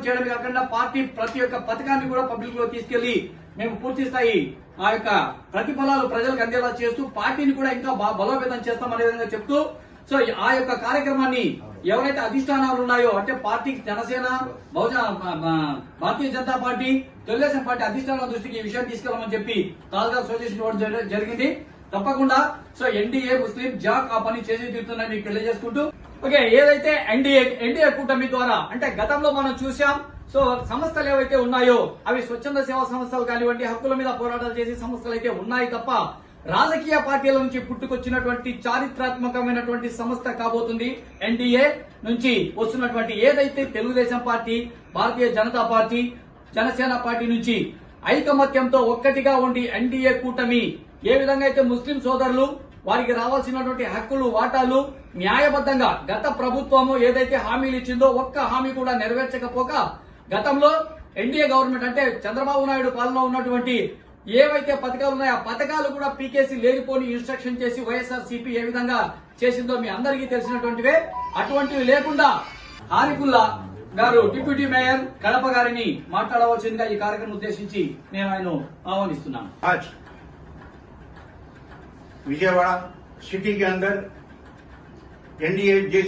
చేయడం కాకుండా పార్టీ ప్రతి ఒక్క పథకాన్ని కూడా పబ్లిక్లో తీసుకెళ్ళి మేము పూర్తి స్థాయి ఆ యొక్క ప్రతిఫలాలు ప్రజలకు అందేలా చేస్తూ పార్టీని కూడా ఇంకా బా- బలోపేతం చేస్తామనే విధంగా చెప్తూ సో ఆ యొక్క కార్యక్రమాన్ని ఎవరైతే అధిష్టానాలు ఉన్నాయో అంటే party Janasena Bahujan Bharatiya Janata party Telugu Desam party అధిష్టానాల దృష్టికి ఈ విషయం తీసుకెళ్ళమని చెప్పి తాజాగా సూచన ఇవ్వడం జరిగింది. తప్పకుండా సో ఎన్డీఏ ముస్లిం జాక్ ఆ పని చేసి తీరుతుందని మీకు తెలియజేసుకుంటూ ఓకే ఏదైతే ఎన్డీఏ ఎన్డీఏ కూటమి ద్వారా అంటే గతంలో మనం చూసాం సో సంస్థలు ఏవైతే ఉన్నాయో అవి స్వచ్ఛంద సేవా సంస్థలు కానివ్వండి హక్కుల మీద పోరాటాలు చేసే సంస్థలు అయితే ఉన్నాయి తప్ప రాజకీయ పార్టీల నుంచి పుట్టుకొచ్చినటువంటి చారిత్రాత్మకమైనటువంటి సంస్థ కాబోతుంది ఎన్డీఏ నుంచి వస్తున్నటువంటి ఏదైతే Telugu Desam party Bharatiya Janata party Janasena party నుంచి ఐకమత్యంతో ఒక్కటిగా ఉండి ఎన్డీఏ కూటమి ఏ విధంగా అయితే ముస్లిం సోదరులు వారికి రావాల్సినటువంటి హక్కులు వాటాలు న్యాయబద్ధంగా గత ప్రభుత్వము ఏదైతే హామీలు ఇచ్చిందో ఒక్క హామీ కూడా నెరవేర్చకపోక గతంలో ఎన్డీఏ గవర్నమెంట్ అంటే చంద్రబాబు నాయుడు పాలన ఉన్నటువంటి ఏవైతే పథకాలు ఉన్నాయో ఆ పథకాలు కూడా పీకేసీ లేనిపోని ఇన్స్ట్రక్షన్ చేసి వైఎస్ఆర్ సిపి ఏ విధంగా చేసిందో మీ అందరికీ తెలిసినటువంటివే. అటువంటివి లేకుండా హారికుల్లా గారు డిప్యూటీ మేయర్ కడప గారిని మాట్లాడవలసిందిగా ఈ కార్యక్రమం ఉద్దేశించి నేను ఆయన ఆహ్వానిస్తున్నాను. وجے واڑا سٹی کے اندر N D A J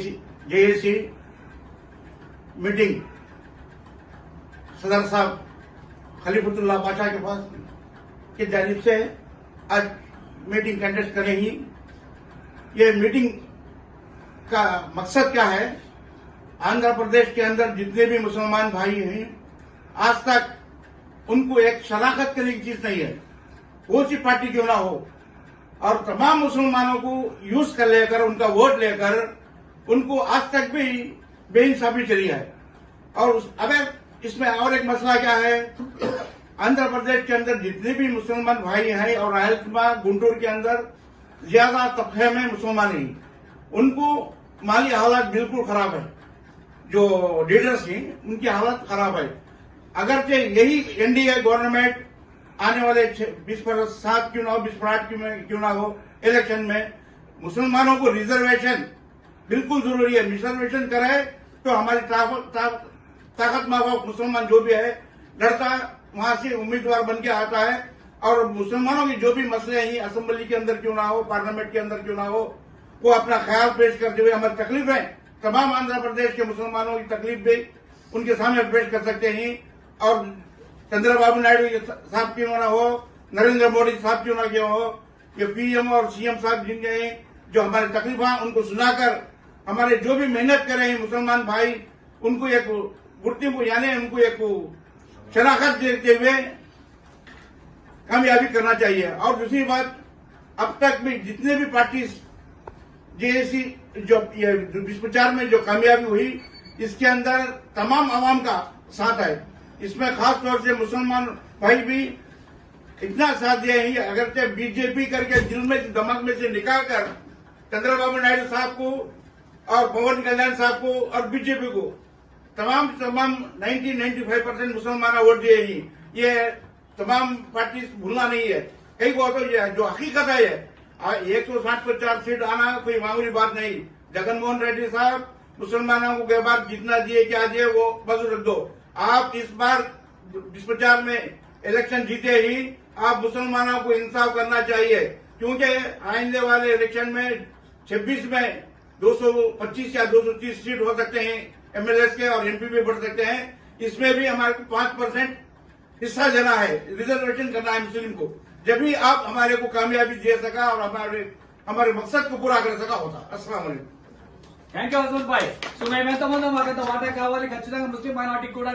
A C meeting صدر صاحب خلیف اللہ بادشاہ کے پاس کی جانب سے آج میٹنگ کنڈکٹ کریں گی یہ میٹنگ کا مقصد کیا ہے آندھرا پردیش کے اندر جتنے بھی مسلمان بھائی ہیں آج تک ان کو ایک شناخت کرنے کی چیز نہیں ہے کون سی پارٹی کیوں نہ ہو اور تمام مسلمانوں کو یوز کر لے کر، ان کا ووٹ لے کر، ان کو آج تک بھی بے انصافی چلی ہے۔ اور اگر اس میں اور ایک مسئلہ کیا ہے؟ آندھر پردیش کے اندر جتنے بھی مسلمان بھائی ہیں اور رائلما گنٹور کے اندر زیادہ طبقے میں مسلمان ہیں، ان کو مالی حالات بالکل خراب ہے جو لیڈرس ہیں، ان کی حالت خراب ہے اگرچہ یہی این ڈی اے گورنمنٹ آنے والے بیس پرسنٹ سات کیوں نہ ہو، بیس پر آٹھ کیوں نہ ہو، الیکشن میں مسلمانوں کو ریزرویشن بالکل ضروری ہے۔ ریزرویشن کرائے تو ہماری طاقت مافوق مسلمان جو بھی ہے لڑتا وہاں سے امیدوار بن کے آتا ہے اور مسلمانوں کے جو بھی مسئلے ہیں اسمبلی کے اندر کیوں نہ ہو پارلیمنٹ کے اندر کیوں نہ ہو، وہ اپنا خیال پیش کرتے ہوئے ہماری تکلیف ہے۔ تمام آندھرا پردیش کے مسلمانوں کی تکلیف بھی ان کے سامنے پیش کر سکتے ہیں اور چندرابابو نائیڈو صاحب کیوں نہ ہو نریندر موڈی صاحب کیوں نہ کیوں ہو یہ پی ایم اور سی ایم صاحب جن کے ہیں جو ہمارے تکلیفاں ان کو سنا کر ہمارے جو بھی محنت کر رہے ہیں مسلمان بھائی ان کو ایک گرتی کو یعنی ان کو ایک شناخت دیتے ہوئے کامیابی کرنا چاہیے اور دوسری بات اب تک بھی جتنے بھی پارٹیز جی ایسی جو پچار میں جو کامیابی ہوئی اس کے اندر تمام عوام کا ساتھ ہے اس میں خاص طور سے مسلمان بھائی بھی اتنا ساتھ دیا ہی اگرچہ بی جے پی کر کے دل میں دماغ میں سے نکال کر چندر بابو نائیڈو صاحب کو اور پون کلیان صاحب کو اور بی جے پی کو تمام تمام نائنٹی نائنٹی فائیو پرسینٹ مسلمان ووٹ دیے ہی۔ یہ تمام پارٹی بھولنا نہیں ہے۔ کئی بہت تو یہ جو حقیقت ہے ایک سو ساٹھ چار سیٹ آنا کوئی معمولی بات نہیں۔ جگن موہن ریڈی صاحب، مسلمانوں کو کے بات جتنا دیے کیا دیے وہ بس رکھ دو۔ آپ اس بار ڈسپچار میں الیکشن جیتے ہی آپ مسلمانوں کو انصاف کرنا چاہیے۔ کیونکہ آئندے والے الیکشن میں چھبیس میں دو سو پچیس یا دو سو تیس سیٹ ہو سکتے ہیں، ایم ایل ایس کے اور ایم پی بھی بڑھ سکتے ہیں۔ اس میں بھی ہمارے کو پانچ پرسینٹ حصہ دینا ہے ریزرویشن کرنا ہے مسلم کو۔ جب ہی آپ ہمارے کو کامیابی دے سکا اور ہمارے ہمارے مقصد کو پورا کر سکا، ہوتا۔ السلام علیکم۔ థ్యాంక్ యూ హస్మత్ భాయ్ సో మేమెంతమంది మాకు ఎంత మాట కావాలి ఖచ్చితంగా ముస్లిం మైనార్టీ కూడా